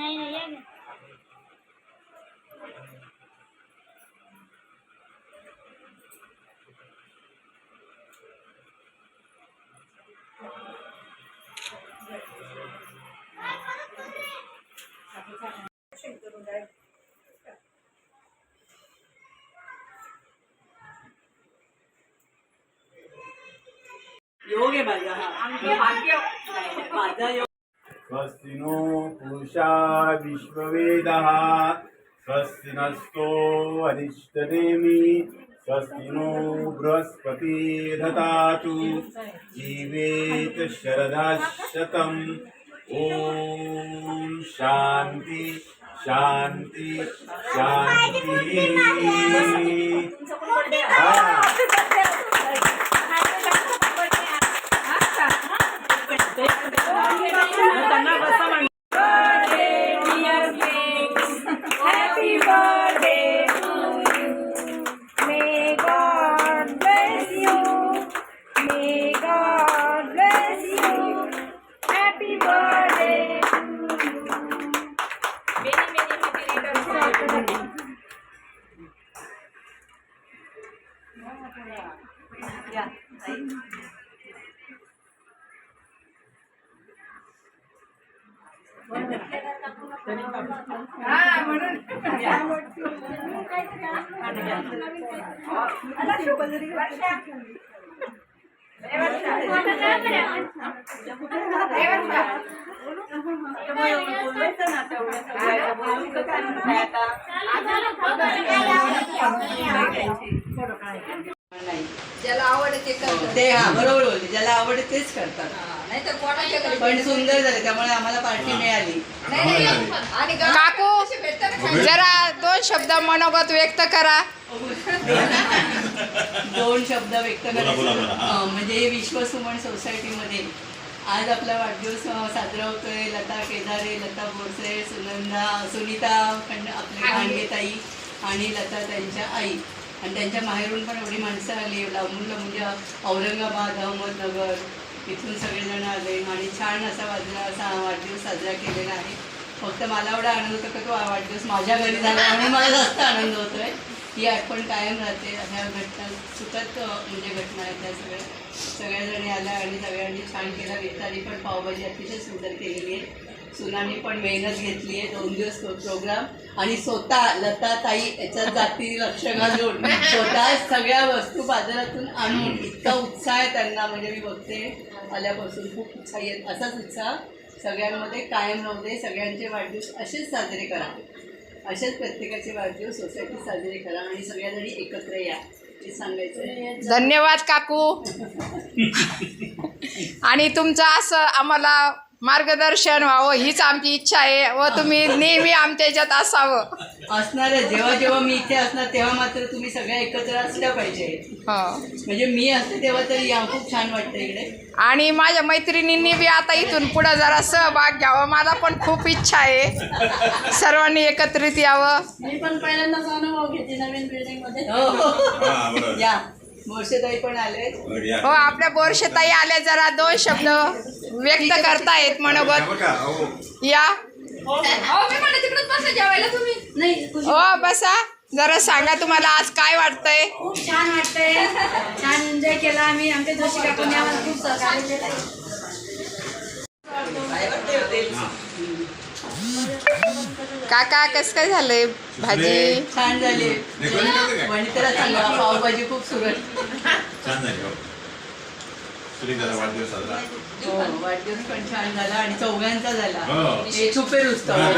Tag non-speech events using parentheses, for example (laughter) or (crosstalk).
नाही नाही या ना. योग आहे माझा हा भाग्य नाही, नाही, माझा योग स्वस्ति नो पूषा विश्ववेदः। स्वस्ति नस्तो अरिष्टनेमि स्वस्ति नो बृहस्पतिर्ददातु जीवेत शरदाशतम् ॐ शान्ति शान्ति शान्तिः। तर काय म्हणताय आता? ज्याला आवडते ते करतात. ते हा बरोबर बोलले. ज्याला आवडते तेच करतात. नाही तर कोणाच्या घरी पण सुंदर झाले त्यामुळे आम्हाला पार्टी मिळाली. नाही नाही आणि काकू? जरा दोन शब्द मनोगत व्यक्त करा. दोन शब्द व्यक्त बोला, बोला, बोला. करायचे अं, म्हणजे विश्व सुमन सोसायटीमध्ये. आज आपला वाढदिवस अं, साजरा होतोय. लता केदारे लता बोरसे सुनंदा सुनीता खंड आपले खांडेताई आणि लता त्यांच्या आई. आणि त्यांच्या माहेरून पण एवढी माणसं आली लांबून म्हणजे औरंगाबाद अहमदनगर इथून सगळेजण आले. आणि छान असा वाजला असा वाढदिवस साजरा केलेला आहे. फक्त मला एवढा आनंद होतो का तो वाढदिवस माझ्या घरी झाला म्हणून मला जास्त आनंद होतोय. ही आठवण कायम राहते. ह्या घटना सुखद म्हणजे घटना आहेत त्या सगळ्या सगळ्याजणी आल्या आणि सगळ्यांनी छान केला. वेतानी पण पावभाजी अतिशय सुंदर केलेली आहे. सुनामी पण मेहनत घेतली आहे. दोन दिवस तो प्रोग्राम आणि स्वतः लता ताई याच्यात जाती लक्ष घालून स्वतः सगळ्या वस्तू बाजारातून आणून इतका उत्साह आहे त्यांना. म्हणजे मी बघते आल्यापासून खूप उत्साही आहेत असाच उत्साह सगळ्यांमध्ये कायम राहू दे. सगळ्यांचे वाढदिवस असेच साजरे करा. असेच प्रत्येकाचे वाढदिवस सोसायटी साजरे करा आणि सगळ्याजणी एकत्र या. हे सांगायचं आहे. धन्यवाद काकू. आणि तुमचं असं आम्हाला मार्गदर्शन व्हावं हीच आमची इच्छा आहे व तुम्ही नेहमी आमच्या ह्याच्यात असावं. असणार आहे जेव्हा जेव्हा मी इथे असणार तेव्हा मात्र तुम्ही सगळ्या एकत्र असल्या पाहिजे. हो. म्हणजे मी असते तेव्हा तरी या खूप छान वाटतं इकडे. आणि माझ्या मैत्रिणींनी बी आता इथून पुढं जरा सहभाग घ्यावा मला पण खूप इच्छा आहे. सर्वांनी एकत्रित यावं. मी पण पहिल्यांदाच अनुभव घेते नवीन बिल्डिंगमध्ये. (laughs) हा, बरोबर. या. पण आले. हो आपल्या बोरशेताई आल्या जरा दोन शब्द व्यक्त करतायत मनोगत बघा, अहो. या. तुम्ही. नाही हो बसा. जरा सांगा तुम्हाला आज काय वाटतंय? खूप छान वाटतंय. छान एन्जॉय केला आम्ही. आमच्या जोशी काकूंनी आम्हाला खूप सहकार्य केलं काका कसं काय झालंय? भाजी? छान झाले? वनिताला सांगा पावभाजी खूप सुरत छान झाली हो. सुनीताचा वाढदिवस साजरा. हो वाढदिवस पण छान झाला आणि चौघांचा झाला. हो. हे छुपे रुस्तव